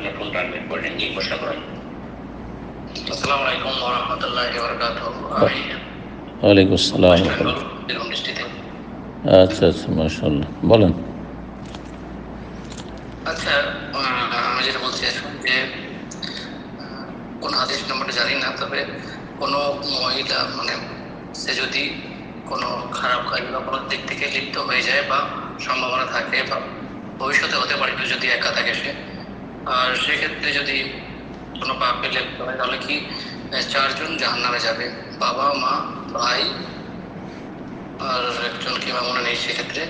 আপনার ফোনটা আনমিট করে নিন জি প্রশ্ন করুন। আসসালামু আলাইকুম ওয়া রাহমাতুল্লাহি ওয়া বারাকাতুহু আমি ওয়ালাইকুম আসসালাম আচ্ছা আচ্ছা মাশাল্লাহ বলেন। আচ্ছা আমি যেটা বলছি যে কোন হাদিস নম্বরটা জানি না তবে কোনো মহিলা মানে সে যদি কোনো খারাপ কাজ বা কোনো দিক থেকে লিপ্ত হয়ে যায় বা সম্ভাবনা থাকে বা ভবিষ্যতে হতে পারে যদি একা থাকে সে আর সেক্ষেত্রে যদি কোনো পাপে লিপ্ত হয় তাহলে কি চারজন জাহান্নামে যাবে? বাবা মা ভাই আর একজন কি বা মনে নেই সেক্ষেত্রে।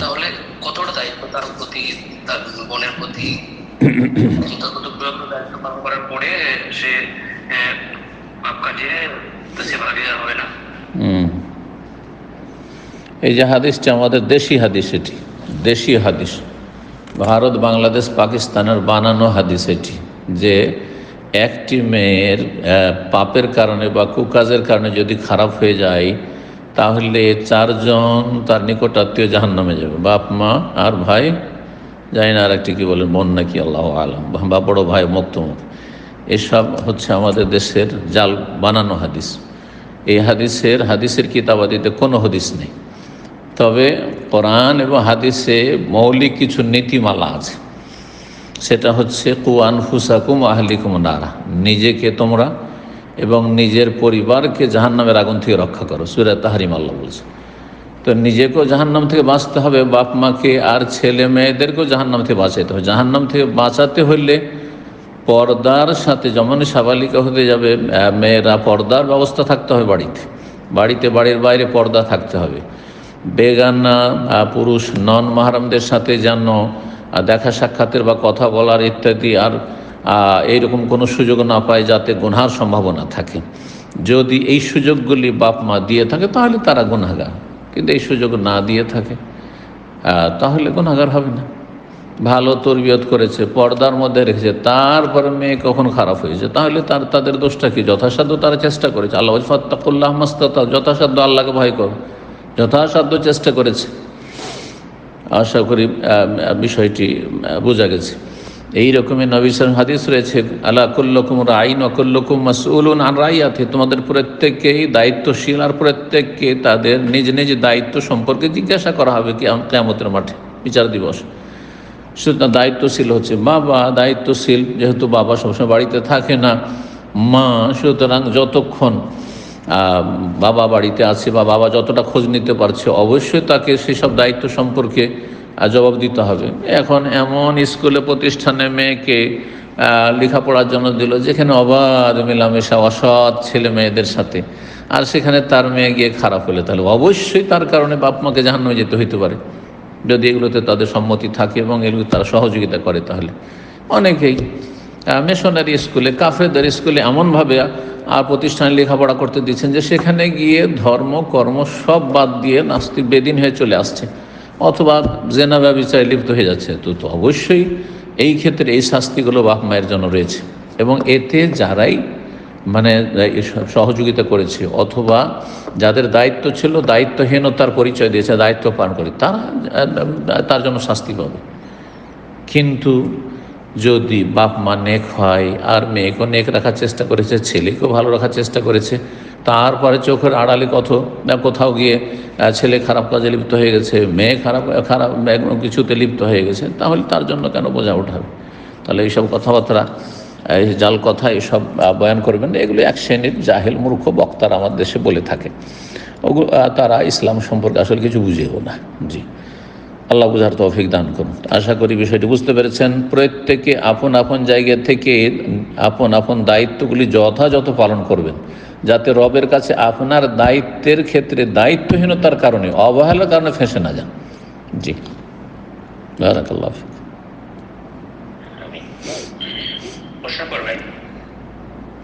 তাহলে কতটা দায়িত্ব তার প্রতি তার বোনের প্রতি? ততটুকু দায়িত্ব পালন করার পরে সে পাপ তো সে ভাগিদার হবে না। এই যে হাদিসটা আমাদের দেশি হাদিস এটি দেশি হাদিস। ভারত, বাংলাদেশ, পাকিস্তানের বানানো হাদিস এটি যে একটি মেয়ের পাপের কারণে বা কুকাজের কারণে যদি খারাপ হয়ে যায়, তাহলে চারজন তার নিকট আত্মীয় জাহান নামে যাবে। বাপ, মা আর ভাই, জানি না আর একটি কী বলেন বোন নাকি আল্লাহ আলম। বা বড়ো ভাই মক্তমত এসব হচ্ছে আমাদের দেশের জাল বানানো হাদিস। এই হাদিসের হাদিসের কিতাবাদিতে কোনো হাদিস নেই। তবে কোরআন এবং হাদিসে মৌলিক কিছু নীতিমালা আছে। সেটা হচ্ছে কুয়ান ফুসাকুম আহলিকুম নারা নিজেকে তোমরা এবং নিজের পরিবারকে জাহান্নামের আগুন থেকে রক্ষা করো। সুরে তাহারিম আল্লাহ বলছে। তো নিজেকেও জাহান্নাম থেকে বাঁচতে হবে, বাপ মাকে আর ছেলে মেয়েদেরকেও জাহান্নাম থেকে বাঁচাইতে হবে। জাহান্নাম থেকে বাঁচাতে হলে পর্দার সাথে যেমন সাবালিকা হতে যাবে মেয়েরা পর্দার ব্যবস্থা থাকতে হবে বাড়িতে। বাড়িতে বাড়ির বাইরে পর্দা থাকতে হবে। বেগানা পুরুষ, নন মাহারামদের সাথে যেন দেখা সাক্ষাতের বা কথা বলার ইত্যাদি আর এইরকম কোনো সুযোগ না পায় যাতে গুনহার সম্ভাবনা থাকে। যদি এই সুযোগগুলি বাপ মা দিয়ে থাকে, তাহলে তারা গুনাগার কিন্তু এই সুযোগ না দিয়ে থাকে তাহলে গুনাগার হবে না। ভালো তরবিয়ত করেছে, পর্দার মধ্যে রেখেছে, তারপরে মেয়ে কখন খারাপ হয়েছে? তাহলে তার, তাদের দোষটা কি? যথাসাধ্য তারা চেষ্টা করেছে। আল্লাহ ফত্তাকুল্লাহ মাস্তাতা যথাসাধ্য আল্লাহকে ভয় করো। যথাসাধ্য চেষ্টা করেছে। আশা করি বিষয়টি বোঝা গেছে। এই রকমের নবিসাম হাদিস রয়েছে আল্লাহ কুল্লকুম আইন অকুল্লকুম মাসউলুন আর রাইয়াতে। তোমাদের প্রত্যেককেই দায়িত্বশীল আর প্রত্যেককে তাদের নিজ নিজ দায়িত্ব সম্পর্কে জিজ্ঞাসা করা হবে কি কেমতের মাঠে, বিচার দিবস। সুতরাং দায়িত্বশীল হচ্ছে বাবা দায়িত্বশীল যেহেতু বাবা সবসময় বাড়িতে থাকে না, মা, সুতরাং যতক্ষণ বাবা বাড়িতে আছে বা বাবা যতটা খোঁজ নিতে পারছে, অবশ্যই তাকে সেসব দায়িত্ব সম্পর্কে জবাব দিতে হবে। এখন এমন স্কুলে প্রতিষ্ঠানে মেয়েকে লেখাপড়ার জন্য দিল যেখানে অবাধ মেলামেশা, অসৎ ছেলে মেয়েদের সাথে। আর সেখানে তার মেয়ে গিয়ে খারাপ হলে তাহলে অবশ্যই তার কারণে বাপ মাকে জাহান্নামে যেতে হইতে পারে। যদি এগুলোতে তাদের সম্মতি থাকে এবং এগুলো তারা সহযোগিতা করে তাহলে। অনেকেই মিশনারি স্কুলে, কাফেরদের স্কুলে এমনভাবে আর প্রতিষ্ঠানে লেখাপড়া করতে দিচ্ছেন যে সেখানে গিয়ে ধর্ম, কর্ম সব বাদ দিয়ে নাস্তিক বেদিন হয়ে চলে আসছে। অথবা জেনা ব্যবচারে লিপ্ত হয়ে যাচ্ছে। তো তো অবশ্যই এই ক্ষেত্রে এই শাস্তিগুলো বাপ মায়ের জন্য রয়েছে। এবং এতে যারাই মানে সহযোগিতা করেছে অথবা যাদের দায়িত্ব ছিল দায়িত্বহীনতার পরিচয় দিয়েছে, দায়িত্ব পালন করে, তারা তার জন্য শাস্তি পাবে। কিন্তু যদি বাপ মা নেক হয় আর মেয়েকেও নেক রাখার চেষ্টা করেছে ছেলেকেও ভালো রাখার চেষ্টা করেছে তারপরে চোখের আড়ালে কত কোথাও গিয়ে ছেলে খারাপ কাজে লিপ্ত হয়ে গেছে মেয়ে খারাপ খারাপ কিছুতে লিপ্ত হয়ে গেছে তাহলে তার জন্য কেন বোঝা উঠাবে তাহলে এইসব কথাবার্তা এই জাল কথা আহ, বয়ান করবেন এগুলো এক শ্রেণির জাহেল মূর্খ বক্তারা আমার দেশে বলে থাকে। ওগুলো তারা ইসলাম সম্পর্কে আসলে কিছু বুঝেও না। জি। আল্লাহ বুঝার তৌফিক দান করুন। আশা করি বিষয়টি বুঝতে পেরেছেন। প্রত্যেকে আপন আপন জায়গা থেকে আপন আপন দায়িত্বগুলি যথাযথ পালন করবেন। যাতে রবের কাছে আপনার দায়িত্বের ক্ষেত্রে দায়িত্বহীনতার কারণে, অবহেলার কারণে ফেঁসে না যান। জি। বারাকাল্লাহ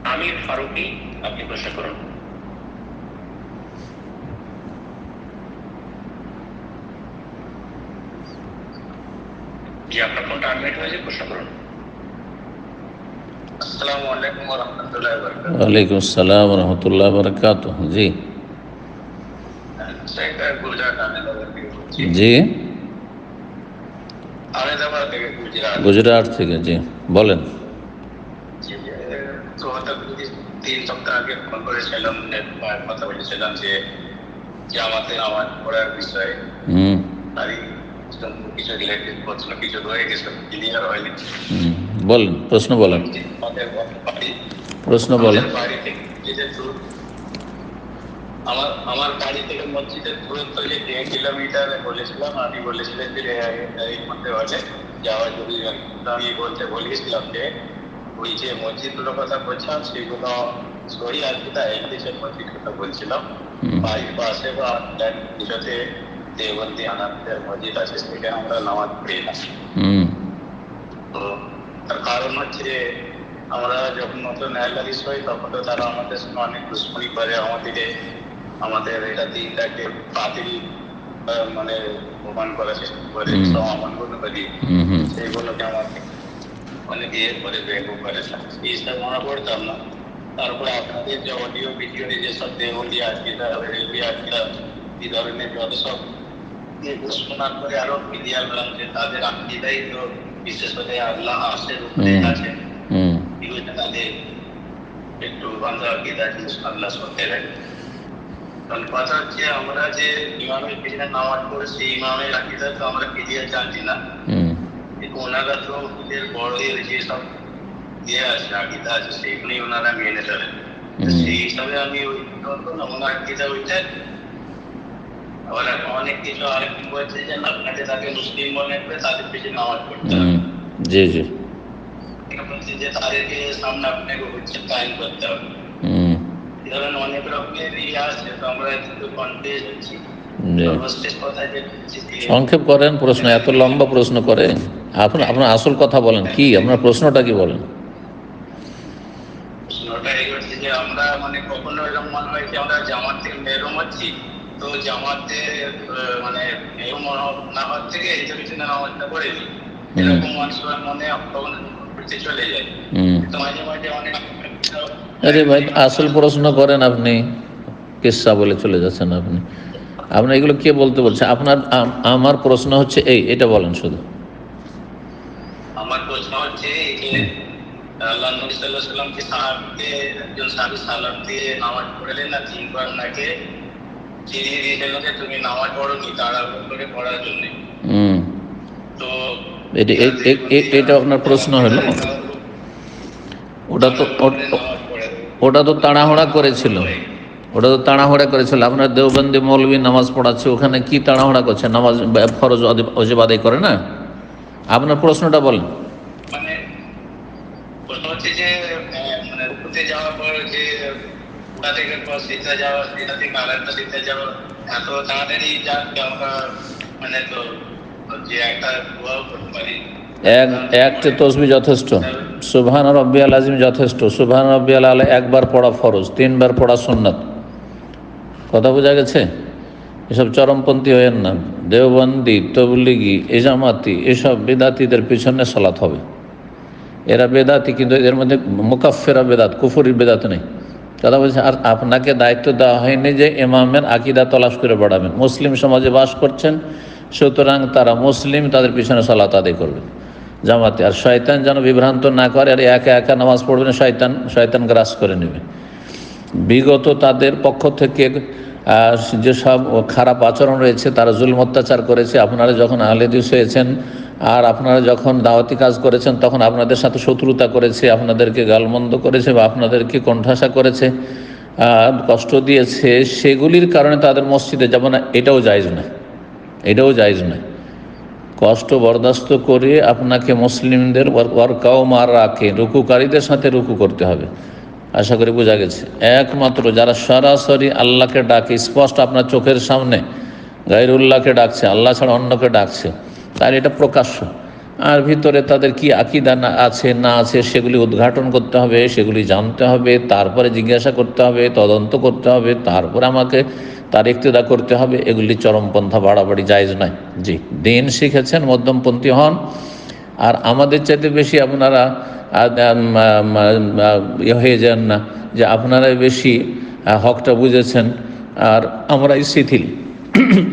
আমি ফারুকি, আপনি প্রশ্ন করুন। জি আপনার ফোনটা আনমিট হয়েছে প্রশ্ন করুন আসসালামু আলাইকুম ওয়া রাহমাতুল্লাহি ওয়া বারাকাতুহু ওয়ালাইকুম আসসালাম রহমতুল্লাহ বরকাত জি শেখ গুলজার আহমেদ আজাদ থেকে বলছি। জি আহমেদ হায়দ্রাবাদ থেকে গুজরাট গুজরাট থেকে জি বলেন তো হঠাৎ যদি তিন সপ্তাহ আগে ফোন করেছিলাম যে, আহ, কথা বলেছিলাম যে যে আমাদের আমার পড়ার বিষয়ে হুম তারই কিছু রিলেটেড প্রশ্ন কিছু রয়ে গেছে ক্লিয়ার হয়নি হুম, বলেন প্রশ্ন বলেন আমাদের বাড়ি প্রশ্ন বলেন আমাদের বাড়ি থেকে মসজিদের দূর আমার আমার বাড়ি থেকে মসজিদের দূরত্ব যে দেড় কিলোমিটার বলেছিলাম আপনি বলেছিলেন যে এ- এর মধ্যে হলে যাওয়া যদি তো আমি বলতে বলেছিলাম যে ওই যে মসজিদগুলোর কথা বলছিলাম সেগুলো সহি আর কি তা ইংলিশের মসজিদ কথা বলছিলাম হুম। বাড়ির পাশে বা কিছুতে দেবন্দি আনাদের মসজিদ আছে সেখানে আমরা নামাজ পড়ি না হুম তো তার কারণ হচ্ছে যে আমরা যখন নতুন অ্যালারিস হই তখন তো তারা আমাদের সঙ্গে অনেক দুশ্মনী করে আমাদেরকে আমাদের এটা দিনটাকে বাতিল মানে প্রমাণ করার চেষ্টা করে আমানগুলো করি সেইগুলোকে আমাকে অনেক ইয়ে করে বেগু করে এইসব মনে করতাম না তারপরে আপনাদের যে অডিও ভিডিও যেসব দেহলি আজকিরা রেলওয়ে আজকিরা এই ধরনের যত সব শোনার পরে আরও হলাম যে তাদের আকিদাই তো বিশেষ করে আল্লাহ আসের উপরে আছে। তাদের? একটু বান্ধব আকিদা জিনিস আল্লাহ সত্যি রাখে কথা হচ্ছে আমরা যে ইমামের পিছনে নামাজ পড়ে সেই ইমামের আকিদা তো আমরা ক্লিয়ার জানি না। কিন্তু ওনারা তো ওদের বড়দের যে সব ইয়ে আছে আকিদা আছে সেইগুলোই ওনারা মেনে চলেন। সেই হিসাবে আমি ওই ওনার আকিদা ওইটা আবার এখন অনেক কিছু আরেক বলছে যে আপনাকে তাকে মুসলিম মনে করে তাদের পিছনে নামাজ পড়তে হবে। জি জি। বলছে যে তাদেরকে সামনে আপনাকে হচ্ছে টাইম করতে হবে। হুম। অনেক রকমের ইয়ে আছে তো আমরা কনফিউজ হচ্ছি। সংক্ষেপ করেন প্রশ্ন এত লম্বা প্রশ্ন করে। আপনি আপনার আসল কথা বলেন কি? আপনার প্রশ্নটা কি বলেন? প্রশ্নটা এই যে আমরা মানে কখনো এরকম মনে হয় যে আমরা জামাত থেকে মেরুম হচ্ছি? তো জামাতে মানে মেরুম না হওয়ার থেকে এই পিছনে নামাজটা করে দিই এরকম মানুষের মনে করতে চলে যায়। তো মাঝে মাঝে অনেক আরে ভাই আসল প্রশ্ন করেন আপনি। কিসা বলে চলে যাচ্ছেন আপনি? আপনি এগুলো কে বলতে বলছে? আপনার আমার প্রশ্ন হচ্ছে এই এটা বলেন শুধু। আমার প্রশ্ন হচ্ছে যে আল্লাহ নবী সাল্লাল্লাহু আলাইহি সাল্লাম কি সাহাবীকে একজন সাহাবী সালাম দিয়ে নামাজ পড়লেন না তিনবার নাকি চিনি দিয়েছিল যে তুমি নামাজ পড়ো নি তাড়াহুড়ো করে পড়ার জন্য। হুম। তো এটা আপনার প্রশ্ন হলো? ওটা তো ওটা তো তাড়াহুড়া করেছিল। ওটা তো তাড়াহুড়া করেছিল। আপনার দেওবন্দি মৌলবী নামাজ পড়াচ্ছে ওখানে কি তাড়াহুড়া করছে? নামাজ ফরজ অজেব- অজেব আদায় করে না? আপনার প্রশ্নটা বলেন। মানে প্রশ্ন হচ্ছে যে আমরা মানে এক একটা যথেষ্ট। সুবহান রব্বিয়াল আজিম যথেষ্ট। সুবহান রব্বিয়াল আলা একবার পড়া ফরজ, তিনবার পড়া সুন্নাত। কথা বোঝা গেছে? এসব চরমপন্থী হয়েন না। দেওবন্দি, তবলিগি, এজামাতি, এসব বেদাতিদের পিছনে সলাৎ হবে। এরা বেদাতি, কিন্তু এদের মধ্যে মুকাফেরা বেদাত, কুফুরির বেদাত নেই। কথা বলছে, আর আপনাকে দায়িত্ব দেওয়া হয়নি যে ইমামের আকিদা তলাশ করে বাড়াবেন। মুসলিম সমাজে বাস করছেন, সুতরাং তারা মুসলিম, তাদের পিছনে সালাত আদায় করবেন। জামাতে, আর শয়তান যেন বিভ্রান্ত না করে, আর একা একা নামাজ পড়বেন, শয়তান শয়তান গ্রাস করে নেবে। বিগত তাদের পক্ষ থেকে যেসব খারাপ আচরণ রয়েছে, তারা জুলম অত্যাচার করেছে। আপনারা যখন আহলেদিস হয়েছেন আর আপনারা যখন দাওয়াতি কাজ করেছেন, তখন আপনাদের সাথে শত্রুতা করেছে, আপনাদেরকে গালমন্দ করেছে বা আপনাদেরকে কণ্ঠাসা করেছে কষ্ট দিয়েছে, সেগুলির কারণে তাদের মসজিদে যাব না, এটাও জায়জ নয়। এটাও জায়জ নয়। কষ্ট বরদাস্ত করে আপনাকে মুসলিমদের ওয়ার্কাও মার রাখে, রুকুকারীদের সাথে রুকু করতে হবে। আশা করি বোঝা গেছে। একমাত্র যারা সরাসরি আল্লাহকে ডাকে, স্পষ্ট আপনার চোখের সামনে গাইরুল্লাহকে ডাকছে, আল্লাহ ছাড়া অন্যকে ডাকছে। তার এটা প্রকাশ্য। আর ভিতরে তাদের কি আকিদা না আছে না আছে, সেগুলি উদ্ঘাটন করতে হবে, সেগুলি জানতে হবে, তারপরে জিজ্ঞাসা করতে হবে, তদন্ত করতে হবে, তারপরে আমাকে তার ইক্তেদা করতে হবে। এগুলি চরমপন্থা, বাড়াবাড়ি, জায়জ নয়। জি, দিন শিখেছেন, মধ্যমপন্থী হন। আর আমাদের চাইতে বেশি আপনারা ইয়ে হয়ে যান না, যে আপনারাই বেশি হকটা বুঝেছেন। আর আমরাই শিথিল।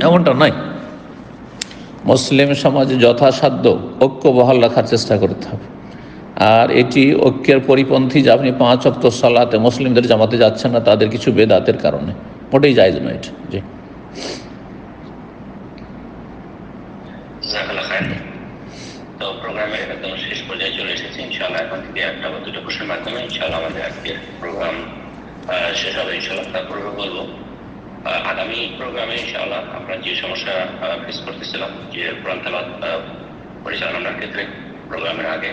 এমনটা নয়। মুসলিম সমাজে যথাসাধ্য ঐক্য বহাল রাখার চেষ্টা করতে হবে। আর এটি ঐক্যের পরিপন্থী যে আপনি পাঁচ অক্ত সালাতে মুসলিমদের জামাতে যাচ্ছেন না, তাদের কিছু বেদাতের কারণে। মোটেই জায়জ নয় এটা। জি। শেষ হবে, ইনশাআল্লাহ। তারপরে বলব আগামী প্রোগ্রামে ইনশাআল্লাহ আমরা যে সমস্যা ফেস করতেছিলাম, যে গ্রন্থাবাদ পরিচালনার ক্ষেত্রে প্রোগ্রামের আগে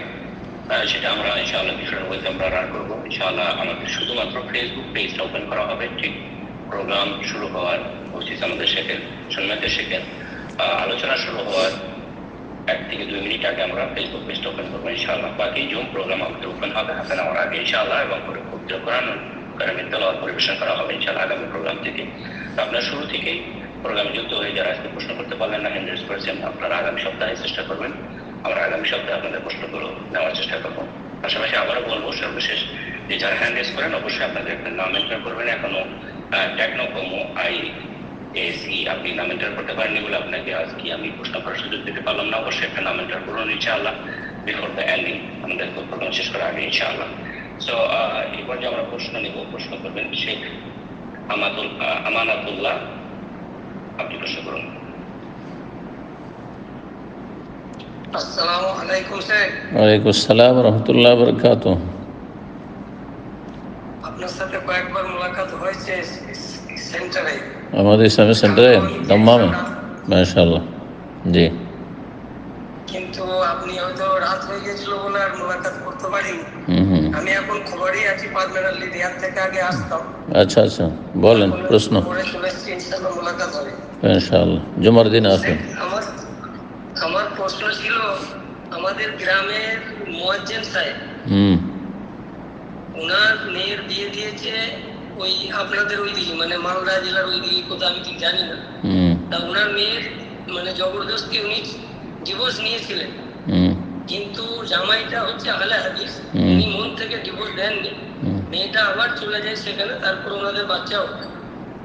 সেটা আমরা ইনশাআল্লাহ বিষয়ের মধ্যে আমরা রান করব। ইনশাআল্লাহ আমাদের শুধুমাত্র ফেসবুক পেজটা ওপেন করা হবে, ঠিক প্রোগ্রাম শুরু হওয়ার উচিত আমাদের শেখেন সন্ন্যতের শেখেন আলোচনা শুরু হওয়ার এক থেকে দুই মিনিট আগে আমরা ফেসবুক পেজটা ওপেন করব ইনশাআল্লাহ। বাকি জুম প্রোগ্রাম আমাদের ওপেন হবে হাফ আমার আগে ইনশাআল্লাহ, এবং করে পবিত্র কোরআন পরিবেশন করা হবে ইনশাআল্লাহ আগামী প্রোগ্রাম থেকে। আপনারা শুরু থেকেই প্রোগ্রামে যুক্ত হয়ে যারা আজকে প্রশ্ন করতে পারলেন না হ্যান্ড রেজ করেছেন, আপনারা আগামী সপ্তাহে চেষ্টা করবেন। আমরা আগামী সপ্তাহে আপনাদের প্রশ্নগুলো নেওয়ার চেষ্টা করব। পাশাপাশি আবারও বলব, সর্বশেষ যে যারা হ্যান্ড রেজ করেন, অবশ্যই আপনাদের একটা নাম এন্টার করবেন। এখনও টেকনোকোমো আই এসি আপনি নাম এন্টার করতে পারেননি বলে আপনাকে আজকে আমি প্রশ্ন করার সুযোগ দিতে পারলাম না। অবশ্যই একটা নাম এন্টার করুন ইনশাআল্লাহ। বিফোর দ্য এন্ডিং আমাদের প্রোগ্রাম শেষ করার আগে ইনশাআল্লাহ। সো এই পর্যায়ে আমরা প্রশ্ন নিব প্রশ্ন করবেন শেখ আমাদুল আপনি প্রশ্ন করুন। আসসালামু আলাইকুম স্যার ওয়ালাইকুম আসসালাম রহমতুল্লাহ বরকাত আপনার সাথে কয়েকবার মোলাকাত হয়েছে সেন্টারে। আমাদের সেন্টারে দম্মামে জি। কিন্তু আপনি হয়তো রাত হয়ে গেছিল বলে আর মোলাকাত করতে পারিনি। হুম হুম। আমি এখন খবরই আছি পারমানেন্টলি রিয়াদ থেকে আগে আসতাম। আচ্ছা আচ্ছা বলেন প্রশ্ন। ইনশাআল্লাহ জুমার দিন আসুন। আমার আমার প্রশ্ন ছিল আমাদের গ্রামের মোয়াজ্জেম সাহেব হুম। ওনার মেয়ের বিয়ে দিয়েছে ওই আপনাদের ওই দিকে মানে মালদা জেলার ওই দিকে কোথাও আমি ঠিক জানি না। তা ওনার মেয়ের মানে জবরদস্তি উনি ডিভোর্স নিয়েছিলেন। কিন্তু জামাইটা হচ্ছে আহলে হাদিস। উনি মন থেকে ডিভোর্স দেননি। মেয়েটা আবার চলে যায় সেখানে তারপর ওনাদের বাচ্চাও।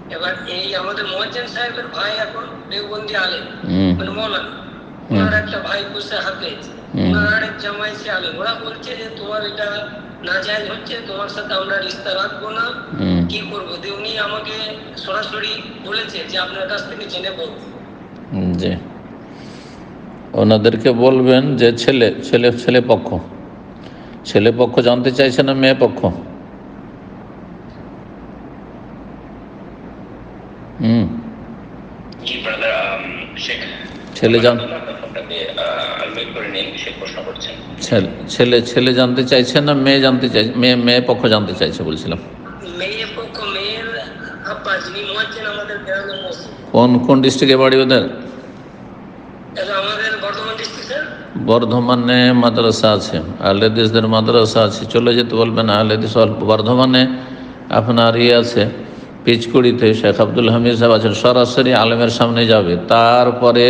এবার এই আমাদের মোয়াজ্জেম সাহেবের ভাই এখন দেওবন্দি হুম। মানে মৌলানা। ওনার একটা ভাই বসে হাতে। ওনার আরেক জামাই সে আলেম। ওরা বলছে যে তোমার এটা নাজায়জ হচ্ছে তোমার সাথে আমরা রিস্তা রাখব না। কি করব? দিয়ে উনি আমাকে সরাসরি বলেছে যে আপনার কাছ থেকে জেনে বলব জি। ওনাদেরকে বলবেন যে ছেলে ছেলে ছেলে পক্ষ। ছেলে পক্ষ জানতে চাইছে না মেয়ে পক্ষ? হুম। শেখ ছেলে জান- ছেলে ছেলে জানতে চাইছে না মেয়ে জানতে চাই মেয়ে মেয়ে পক্ষ জানতে চাইছে বলছিলাম। কোন কোন ডিস্ট্রিক্টে বাড়ি ওদের এটা আমাদের বর্ধমান ডিস্ট্রিক্টের বর্ধমানে মাদ্রাসা আছে আহলেদিসদের মাদ্রাসা আছে। চলে যেতে বলবেন আহলেদিস অল্প। বর্ধমানে আপনার ইয়ে আছে, পিচকুড়িতে শেখ আব্দুল হামিদ সাহেব আছেন। সরাসরি আলেমের সামনে যাবে, তারপরে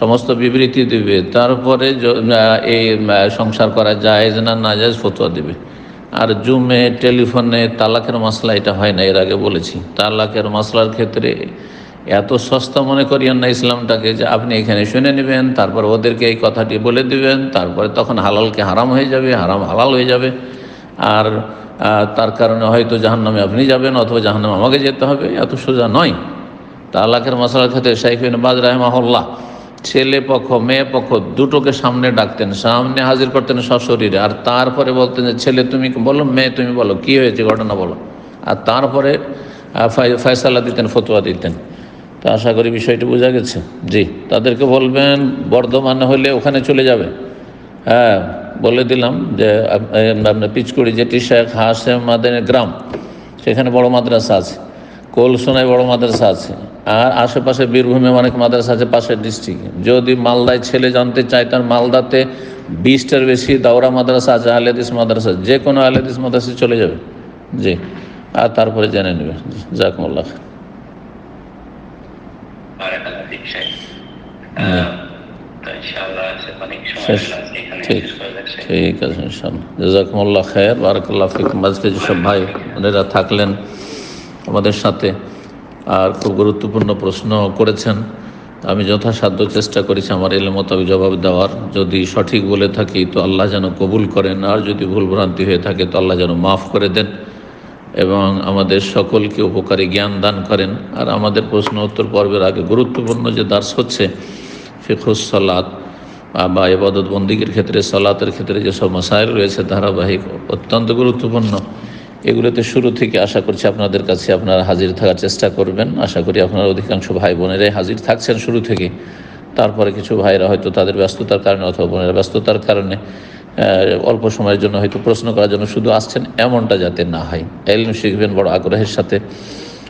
সমস্ত বিবৃতি দিবে, তারপরে এই সংসার করা যায় না না যায় ফতোয়া দেবে। আর জুমে টেলিফোনে তালাকের মশলা এটা হয় না, এর আগে বলেছি। তালাকের মশলার ক্ষেত্রে এত সস্তা মনে করিয়েন না ইসলামটাকে যে আপনি এখানে শুনে নেবেন, তারপর ওদেরকে এই কথাটি বলে দিবেন, তারপরে তখন হালালকে হারাম হয়ে যাবে, হারাম হালাল হয়ে যাবে। আর তার কারণে হয়তো জাহান্নামে আপনি যাবেন অথবা জাহান্নামে আমাকে যেতে হবে, এত সোজা নয়। তালাকের মশলার ক্ষেত্রে শাইফিন বাজ রাহমাহুল্লাহ ছেলে পক্ষ, মেয়ে পক্ষ দুটোকে সামনে ডাকতেন, সামনে হাজির করতেন সশরীরে আর তারপরে বলতেন যে, ছেলে, তুমি বলো, মেয়ে, তুমি বলো, কি হয়েছে ঘটনা বলো। আর তারপরে ফয়সালা দিতেন, ফতোয়া দিতেন। তো আশা করি বিষয়টি বোঝা গেছে। জি, তাদেরকে বলবেন, বর্ধমানে হলে ওখানে চলে যাবে। হ্যাঁ বলে দিলাম যে আপনার পিচকুড়ি যেটি শেখ হাসেম মাদানের গ্রাম, সেখানে বড় মাদ্রাসা আছে। কোলসোনায় বড় মাদ্রাসা আছে। আর আশেপাশে বীরভূমে অনেক মাদ্রাসা আছে পাশের ডিস্ট্রিক্টে যদি মালদায় ছেলে জানতে চায়, তার মালদাতে বিশটার বেশি দাওরা মাদ্রাসা আছে আলেদিস মাদ্রাসা, যে কোনো আলেদিস মাদ্রাসায় চলে যাবে। জি, আর তারপরে জেনে নেবে। জাকমুল্লাহ বারাকাল্লাহ ফিক শেখ হুম। আহ, তো ইনশাআল্লাহ শেখ অনেক সময় শেষ। এখানে ঠিক ঠিক আছে খায়ের, বারাকাল্লাহ ফিকুম। আজকে যেসব ভাই বোনেরা থাকলেন আমাদের সাথে আর খুব গুরুত্বপূর্ণ প্রশ্ন করেছেন আমি যথাসাধ্য চেষ্টা করেছি আমার এলে মোতাবেক জবাব দেওয়ার। যদি সঠিক বলে থাকি, তো আল্লাহ যেন কবুল করেন, আর যদি ভুল ভ্রান্তি হয়ে থাকে, তো আল্লাহ যেন মাফ করে দেন। এবং আমাদের সকলকে উপকারী জ্ঞান দান করেন। আর আমাদের প্রশ্ন উত্তর পর্বের আগে গুরুত্বপূর্ণ যে দার্স হচ্ছে ফিখুস সালাত বা এবাদত বন্দিগের ক্ষেত্রে, সালাতের ক্ষেত্রে যেসব মাসাইল রয়েছে, ধারাবাহিক, অত্যন্ত গুরুত্বপূর্ণ, এগুলোতে শুরু থেকে আশা করছি আপনাদের কাছে আপনারা হাজির থাকার চেষ্টা করবেন। আশা করি আপনারা অধিকাংশ ভাই বোনেরাই হাজির থাকছেন শুরু থেকে। তারপরে কিছু ভাইরা হয়তো তাদের ব্যস্ততার কারণে অথবা বোনেরা ব্যস্ততার কারণে অল্প সময়ের জন্য হয়তো প্রশ্ন করার জন্য শুধু আসছেন, এমনটা যাতে না হয়। এলম শিখবেন বড় আগ্রহের সাথে।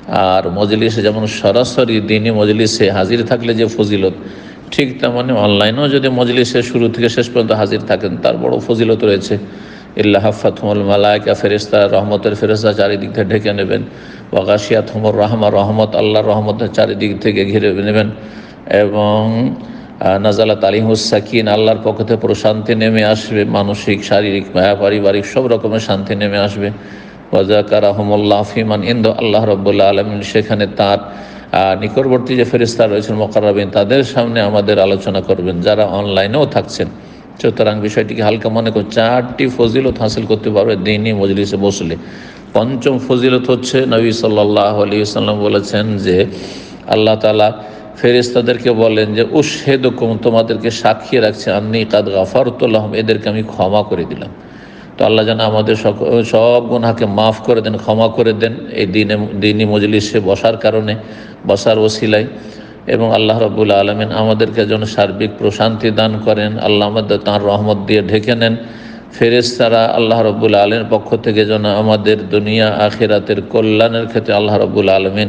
আর মজলিসে যেমন সরাসরি দিনই মজলিসে হাজির থাকলে যে ফজিলত, ঠিক তেমনি অনলাইনেও যদি মজলিসে শুরু থেকে শেষ পর্যন্ত হাজির থাকেন, তার বড় ফজিলত রয়েছে। ইল্লাহ হাফাতমুল মালায়কা ফেরিস্তা রহমতের ফেরিস্তা চারিদিক থেকে ঢেকে নেবেন। ওয়াগাশিয়া থমর রহমা, রহমত, আল্লাহর রহমতের চারিদিক থেকে ঘিরে নেবেন। এবং আহ, নাজালাত আলিহুস সাকিন আল্লাহর পক্ষ থেকে প্রশান্তি নেমে আসবে মানসিক শারীরিক মায়া পারিবারিক সব রকমের শান্তি নেমে আসবে। ওয়াজাকার রহমুল্লাহ ফিমান ইন্দ আল্লাহ রব্বুল্লা আলমিন সেখানে তার নিকটবর্তী যে ফেরিস্তা রয়েছেন মোকারবিন তাদের সামনে আমাদের আলোচনা করবেন যারা অনলাইনেও থাকছেন। সুতরাং বিষয়টিকে হালকা মনে করে চারটি ফজিলত হাসিল করতে পারবে দিনই মজলিসে বসলে। পঞ্চম ফজিলত হচ্ছে নবী সাল্লাহ আলী সাল্লাম বলেছেন যে আল্লাহ তালা ফেরেস্তাদেরকে বলেন যে উশেদকুম তোমাদেরকে সাক্ষী রাখছে, আন্নি কাদ গাফারতুল্লাহম, এদেরকে আমি ক্ষমা করে দিলাম। তো আল্লাহ যেন আমাদের সব গুনাহকে মাফ করে দেন, ক্ষমা করে দেন এই দিনে, দিনই মজলিসে বসার কারণে, বসার ওসিলায়। এবং আল্লাহ রবুল্লা আলমিন আমাদেরকে যেন সার্বিক প্রশান্তি দান করেন, আল্লাহ আমাদের তাঁর রহমত দিয়ে ঢেকে নেন। ফেরেস্তারা আল্লাহ রবুল্লা আলমের পক্ষ থেকে যেন আমাদের দুনিয়া, আখিরাতের কল্যাণের ক্ষেত্রে আল্লাহ রবুল্লা আলমিন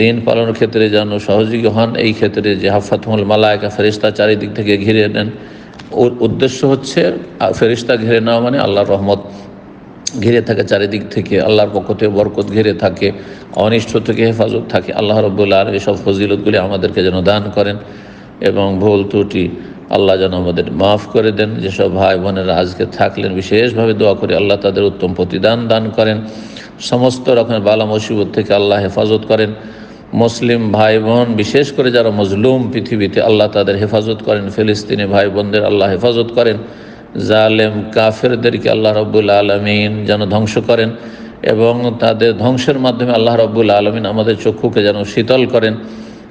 দিন পালনের ক্ষেত্রে যেন সহযোগী হন, এই ক্ষেত্রে যে হাফাতমুল মালায়কা ফেরিস্তা চারিদিক থেকে ঘিরে নেন। ওর উদ্দেশ্য হচ্ছে ফেরিস্তা ঘিরে নেওয়া মানে আল্লাহর রহমত ঘিরে থাকে চারিদিক থেকে, আল্লাহর পক্ষ থেকে বরকত ঘিরে থাকে, অনিষ্ট থেকে হেফাজত থাকে। আল্লাহ রব্বুল্লাহ আর এসব ফজিলতগুলি আমাদেরকে যেন দান করেন এবং ভুল ত্রুটি আল্লাহ যেন আমাদের মাফ করে দেন। যেসব ভাই বোনেরা আজকে থাকলেন, বিশেষভাবে দোয়া করে আল্লাহ তাদের উত্তম প্রতিদান দান করেন। সমস্ত রকমের বালা মুসিবত থেকে আল্লাহ হেফাজত করেন। মুসলিম ভাই বোন বিশেষ করে যারা মজলুম পৃথিবীতে, আল্লাহ তাদের হেফাজত করেন। ফিলিস্তিনি ভাই বোনদের আল্লাহ হেফাজত করেন। জালেম কাফেরদেরকে আল্লাহ রব্বুল আলমিন যেন ধ্বংস করেন এবং তাদের ধ্বংসের মাধ্যমে আল্লাহ রব্বুল আলমিন আমাদের চক্ষুকে যেন শীতল করেন।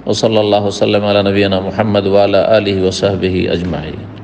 ও সাল্লাহ সাল্লাম আলা নবীনা মোহাম্মদ ওয়ালা আলহি ওসাহবিহি আজমাই